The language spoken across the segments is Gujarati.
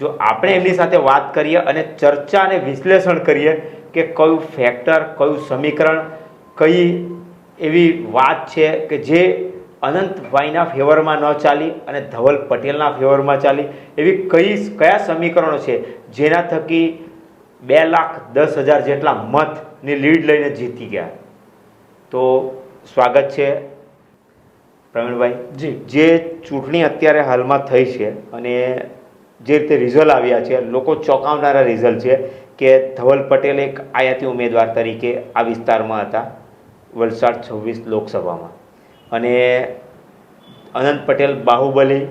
જો આપણે એમની સાથે વાત કરીએ અને ચર્ચા અને વિશ્લેષણ કરીએ કે કયું ફેક્ટર કયું સમીકરણ, કઈ એવી વાત છે કે જે અનંતભાઈના ફેવરમાં ન ચાલી અને ધવલ પટેલના ફેવરમાં ચાલી, એવી કઈ કયા સમીકરણો છે જેના થકી બે લાખ દસ હજાર જેટલા મતની લીડ લઈને જીતી ગયા? તો સ્વાગત છે પ્રવીણભાઈ જી. જે ચૂંટણી અત્યારે હાલમાં થઈ છે અને જે રીતે રિઝલ્ટ આવ્યા છે લોકો ચોંકાવનારા રિઝલ્ટ છે કે ધવલ પટેલ એક આયાતી ઉમેદવાર તરીકે આ વિસ્તારમાં હતા વલસાડ છવ્વીસ લોકસભામાં. અને અનંત પટેલ બાહુબલી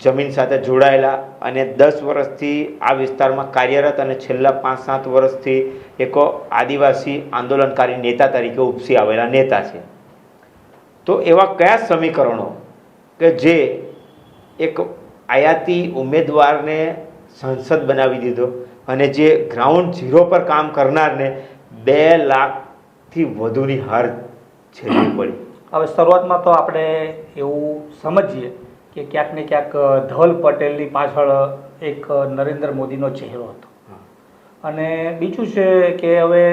જમીન સાથે જોડાયેલા અને દસ વર્ષથી આ વિસ્તારમાં કાર્યરત અને છેલ્લા પાંચ સાત વર્ષથી એક આદિવાસી આંદોલનકારી નેતા તરીકે ઉપસી આવેલા નેતા છે. તો એવા કયા સમીકરણો કે જે એક આયાતી ઉમેદવારને સંસદ બનાવી દીધો અને જે ગ્રાઉન્ડ ઝીરો પર કામ કરનારને બે લાખથી વધુની હાર ઝેલવી પડી? હવે શરૂઆતમાં તો આપણે એવું સમજીએ કે ક્યાંક ને ક્યાંક ધવલ પટેલની પાછળ એક નરેન્દ્ર મોદીનો ચહેરો હતો. અને બીજું છે કે હવે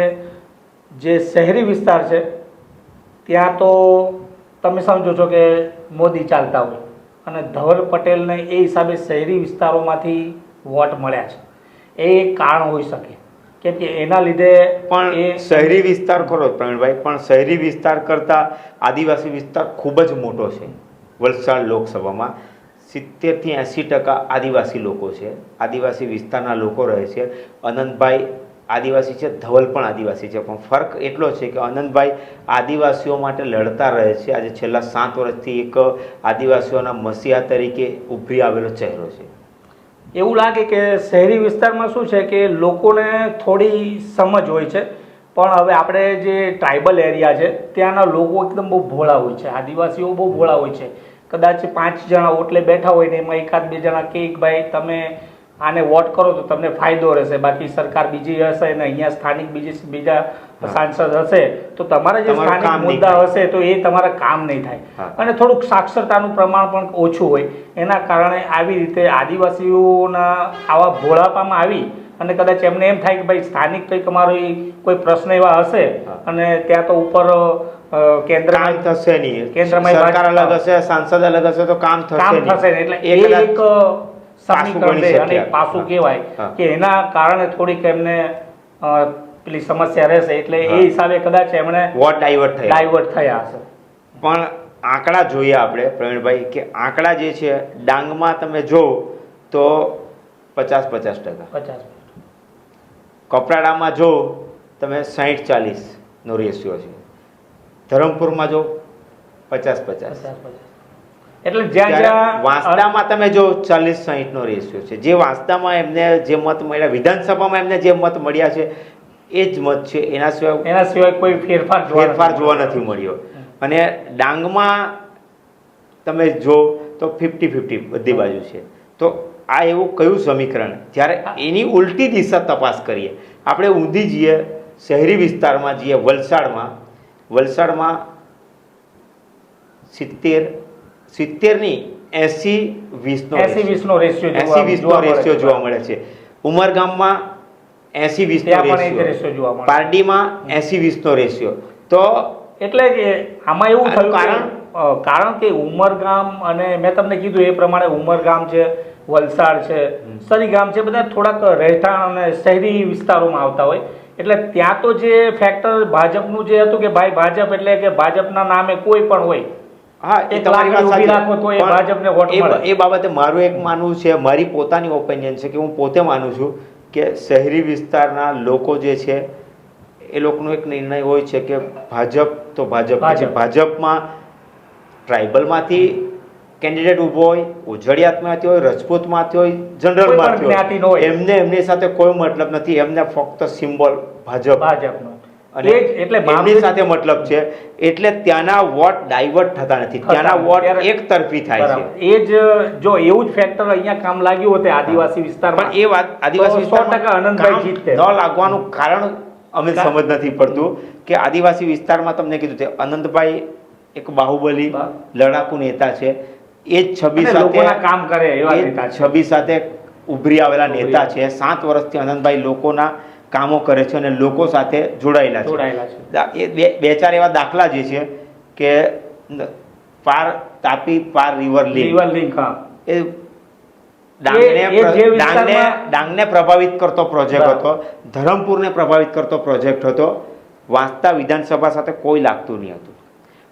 જે શહેરી વિસ્તાર છે ત્યાં તો તમે સમજો છો કે મોદી ચાલતા હોય. અને ધવલ પટેલને એ હિસાબે શહેરી વિસ્તારોમાંથી વોટ મળ્યા છે. એ કારણ હોઈ શકે. કેમ કે એના લીધે પણ એ શહેરી વિસ્તાર ખરો પ્રવીણભાઈ પણ શહેરી વિસ્તાર કરતાં આદિવાસી વિસ્તાર ખૂબ જ મોટો છે. વલસાડ લોકસભામાં સિત્તેરથી એંસી ટકા આદિવાસી લોકો છે. આદિવાસી વિસ્તારના લોકો રહે છે. અનંતભાઈ આદિવાસી છે, ધવલ પણ આદિવાસી છે. પણ ફરક એટલો છે કે અનંતભાઈ આદિવાસીઓ માટે લડતા રહે છે. આજે છેલ્લા સાત વર્ષથી એક આદિવાસીઓના મસીહા તરીકે ઉભરી આવેલો ચહેરો છે. એવું લાગે કે શહેરી વિસ્તારમાં શું છે કે લોકોને થોડી સમજ હોય છે. પણ હવે આપણે જે ટ્રાઇબલ એરિયા છે, ત્યાંના લોકો એકદમ બહુ ભોળા હોય છે. આદિવાસીઓ બહુ ભોળા હોય છે. કદાચ પાંચ જણા ઓટલે બેઠા હોય ને એમાં એકાદ બે જણા કે ભાઈ, તમે આને વોટ કરો તો તમને ફાયદો રહેશે. બાકી સરકાર બીજી હશે ને અહીંયા સ્થાનિક બીજી બીજા સાંસદ હશે તો તમારા જે સ્થાનિક મુદ્દા હશે તો એ તમારા કામ નહીં થાય. અને થોડુંક સાક્ષરતાનું પ્રમાણ પણ ઓછું હોય. એના કારણે આવી રીતે આદિવાસીઓના આવા ભોળાપામાં આવી અને કદાચ એમને એમ થાય કે ભાઈ સ્થાનિક કંઈક અમારો કોઈ પ્રશ્ન એવા હશે અને ત્યાં તો ઉપર કેન્દ્ર કેન્દ્રમાં થશે નહીં. કેન્દ્રમાં સરકાર અલગ હશે સાંસદ અલગ હશે તો કામ થશે કામ થશે એટલે એ એક ગણી છે અને પાસું કહેવાય કે એના કારણે થોડીક એમને પેલી સમસ્યા રહેશે. એટલે એ હિસાબે કદાચ એમણે વોટ ડાયવર્ટ થયા. ડાયવર્ટ થયા હશે. પણ આંકડા જોઈએ આપણે પ્રવીણભાઈ કે આંકડા જે છે ડાંગમાં તમે જો તો પચાસ પચાસ ટકા. પચાસ. કપરાડામાં જો તમે સાહીઠ ચાલીસનો રેશિયો છે. ધરમપુરમાં જો પચાસ. પચાસ પચાસ. એટલે જ્યાં જ્યાં વાંસદામાં તમે જો ચાલીસ સાહીઠનો રેશિયો છે જે વાંસદામાં એમને જે મત મળ્યા વિધાનસભામાં એમને જે મત મળ્યા છે એ જ મત છે એના સિવાય એના સિવાય કોઈ ફેરફાર ફેરફાર જોવા નથી મળ્યો. અને ડાંગમાં તમે જો તો ફિફ્ટી ફિફ્ટી બધી બાજુ છે. તો આ એવું કયું સમીકરણ? જ્યારે એની ઉલટી દિશા તપાસ કરીએ આપણે ઊંધી જઈએ શહેરી વિસ્તારમાં જઈએ વલસાડમાં વલસાડમાં સિત્તેર સિત્તેરની એસી વીસનો એસી વીસ નો રેશિયો એસી વીસનો રેશિયો જોવા મળે છે. ઉમરગામમાં એસી વીસનો રેશિયો જોવા મળે પારડીમાં એસી વીસનો રેશિયો તો એટલે કે આમાં એવું થયું કારણ? કારણ કે ઉમરગામ અને મેં તમને કીધું એ પ્રમાણે ઉમરગામ છે વલસાડ છે સરીગામ છે બધા થોડાક રહેઠાણ અને શહેરી વિસ્તારોમાં આવતા હોય. એટલે ત્યાં તો જે ફેક્ટર ભાજપનું જે હતું કે ભાઈ ભાજપ એટલે કે ભાજપના નામે કોઈ પણ હોય હા એ તમારી વાત સાચી. રાખો તો એ ભાજપને વોટ મળે. એ બાબતે મારું એક માનવું છે મારી પોતાની ઓપિનિયન છે કે હું પોતે માનું છું કે શહેરી વિસ્તારના લોકો જે છે એ લોકોનો એક નિર્ણય હોય છે કે ભાજપ તો ભાજપ ભાજપ. ભાજપમાં ટ્રાઇબલમાંથી કેન્ડિડેટ ઊભો હોય ઉજળિયાતમાંથી હોય રજપૂતમાંથી હોય જનરલમાંથી હોય. એમને એમની સાથે કોઈ મતલબ નથી એમને ફક્ત સિમ્બોલ ભાજપ ભાજપનો અને એટલે એમની સાથે મતલબ છે એટલે ત્યાંના વોટ ડાયવર્ટ થતા નથી. ત્યાંના વોટ એક તરફી થાય છે. એ જ જો એવું જ ફેક્ટર અહીંયા કામ લાગ્યું હોત આદિવાસી વિસ્તારમાં એ વાત આદિવાસી સો ટકા કામ જીતતે. ન લાગવાનું કારણ અમે સમજ નથી પડતું કે આદિવાસી વિસ્તારમાં તમને કીધું તે અનંતભાઈ એક બાહુબલી લડાકુ નેતા છે. એ જ છબી સાથે કામ કરે એવા છબી સાથે ઉભરી આવેલા નેતા છે. સાત વર્ષથી આનંદભાઈ લોકોના કામો કરે છે અને લોકો સાથે જોડાયેલા છે. જોડાયેલા છે. એ બે બે ચાર એવા દાખલા જે છે કે પાર તાપી પાર રિવર લિંક રિવર લિંક હા. એ ડાંગને ડાંગને પ્રભાવિત કરતો પ્રોજેક્ટ હતો ધરમપુરને પ્રભાવિત કરતો પ્રોજેક્ટ હતો વાંસતા વિધાનસભા સાથે કોઈ લાગતું નહીં હતું.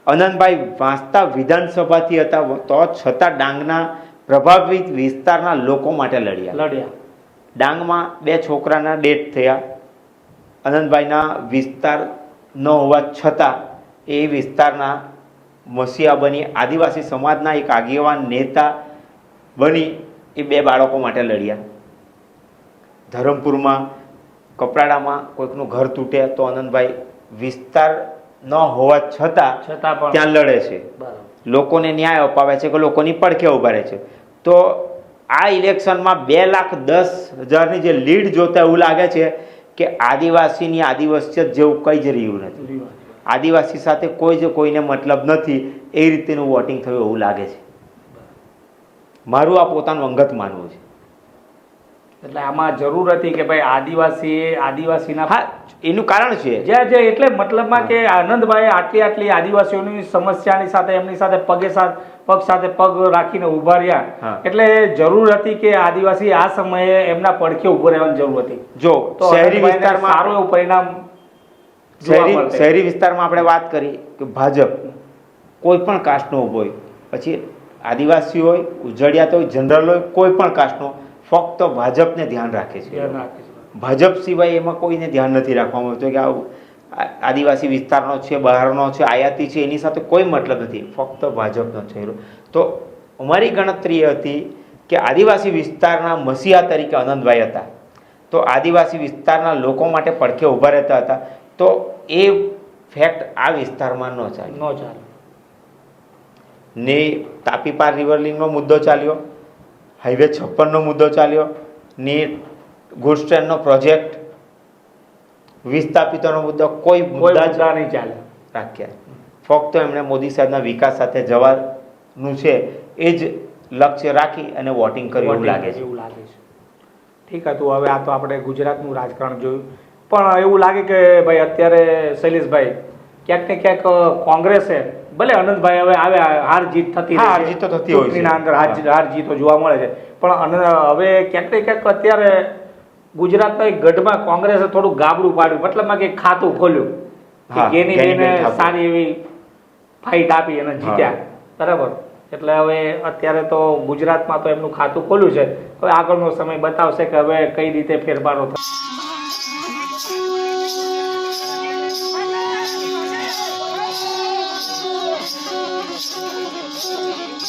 અનંતભાઈ વાંસતા વિધાનસભાથી હતા તો છતાં ડાંગના પ્રભાવિત વિસ્તારના લોકો માટે લડ્યા. લડ્યા. ડાંગમાં બે છોકરાના ડેથ થયા. અનંતભાઈના વિસ્તાર ન હોવા છતાં એ વિસ્તારના મસીહા બની આદિવાસી સમાજના એક આગેવાન નેતા બની એ બે બાળકો માટે લડ્યા. ધરમપુરમાં કપરાડામાં કોઈકનું ઘર તૂટે તો આનંદભાઈ વિસ્તાર ન હોવા છતાં છતાં પણ ત્યાં લડે છે. લોકોને ન્યાય અપાવે છે કે લોકોની પડખે ઊભા રહે છે. તો આ ઇલેક્શનમાં બે લાખ દસ હજારની જે લીડ જોતા એવું લાગે છે કે આદિવાસીની આદિવાસીયત જેવું કંઈ જ રહ્યું નથી. આદિવાસી સાથે કોઈ જ કોઈને મતલબ નથી એ રીતેનું વોટિંગ થયું એવું લાગે છે. મારું આ પોતાનું અંગત માનવું છે. એટલે આમાં જરૂર હતી કે ભાઈ આદિવાસી આદિવાસીના હા એનું કારણ છે. જ્યાં જે એટલે મતલબમાં કે આનંદભાઈ આટલી આટલી આદિવાસીઓની સમસ્યાની સાથે એમની સાથે પગે સાથે પગ સાથે પગ રાખીને ઊભા રહ્યા. એટલે જરૂર હતી કે આદિવાસી આ સમયે એમના પડખે ઊભો રહેવાની જરૂર હતી. જો તો શહેરી વિસ્તારમાં સારું એવું પરિણામ શહેરી. શહેરી વિસ્તારમાં આપણે વાત કરી કે ભાજપ કોઈ પણ કાસ્ટનો ઊભો હોય. પછી આદિવાસી હોય ઉજળિયાત હોય જનરલ હોય કોઈ પણ કાસ્ટનો. ફક્ત ભાજપને ધ્યાન રાખે છે. ભાજપ સિવાય એમાં કોઈને ધ્યાન નથી રાખવામાં આવતું. કે આ- આદિવાસી વિસ્તારનો છે બહારનો છે આયાતી છે એની સાથે કોઈ મતલબ નથી. ફક્ત ભાજપનો ચહેરો. તો અમારી ગણતરી હતી કે આદિવાસી વિસ્તારના મસીહા તરીકે આનંદભાઈ હતા. તો આદિવાસી વિસ્તારના લોકો માટે પડખે ઊભા રહેતા હતા. તો એ ફેક્ટ આ વિસ્તારમાં ન ચાલે ન ચાલે ને તાપીપાર રિવર લિંગનો મુદ્દો ચાલ્યો. હાઈવે છપ્પનનો મુદ્દો ચાલ્યો. નીટ ગુડ્સ ટ્રેનનો પ્રોજેક્ટ. વિસ્થાપિતોનો મુદ્દો કોઈ મુદ્દા જ નહીં ચાલે રાખ્યા. ફક્ત એમણે મોદી સાહેબના વિકાસ સાથે જવાનું છે એ જ લક્ષ્ય રાખી અને વોટિંગ કર્યું એવું લાગે છે. એવું લાગે છે. ઠીક હતું હવે આ તો આપણે ગુજરાતનું રાજકારણ જોયું. પણ એવું લાગે કે ભાઈ અત્યારે શૈલેષભાઈ ક્યાંક ને ક્યાંક કોંગ્રેસે ભલે આનંદભાઈ હવે આવે હાર જીત થતી. હાર જીત તો થતી હોય ચૂંટણીના અંદર હાર હાર જીતો જોવા મળે છે. પણ હવે ક્યાંક ને ક્યાંક અત્યારે ગુજરાતના એક ગઢમાં કોંગ્રેસે થોડું ગાબડું પાડ્યું મતલબમાં કે ખાતું ખોલ્યું કે ગેનીબેને સારી એવી ફાઇટ આપી અને જીત્યા. બરાબર? એટલે હવે અત્યારે તો ગુજરાતમાં તો એમનું ખાતું ખોલ્યું છે. હવે આગળનો સમય બતાવશે કે હવે કઈ રીતે ફેરફારો થશે.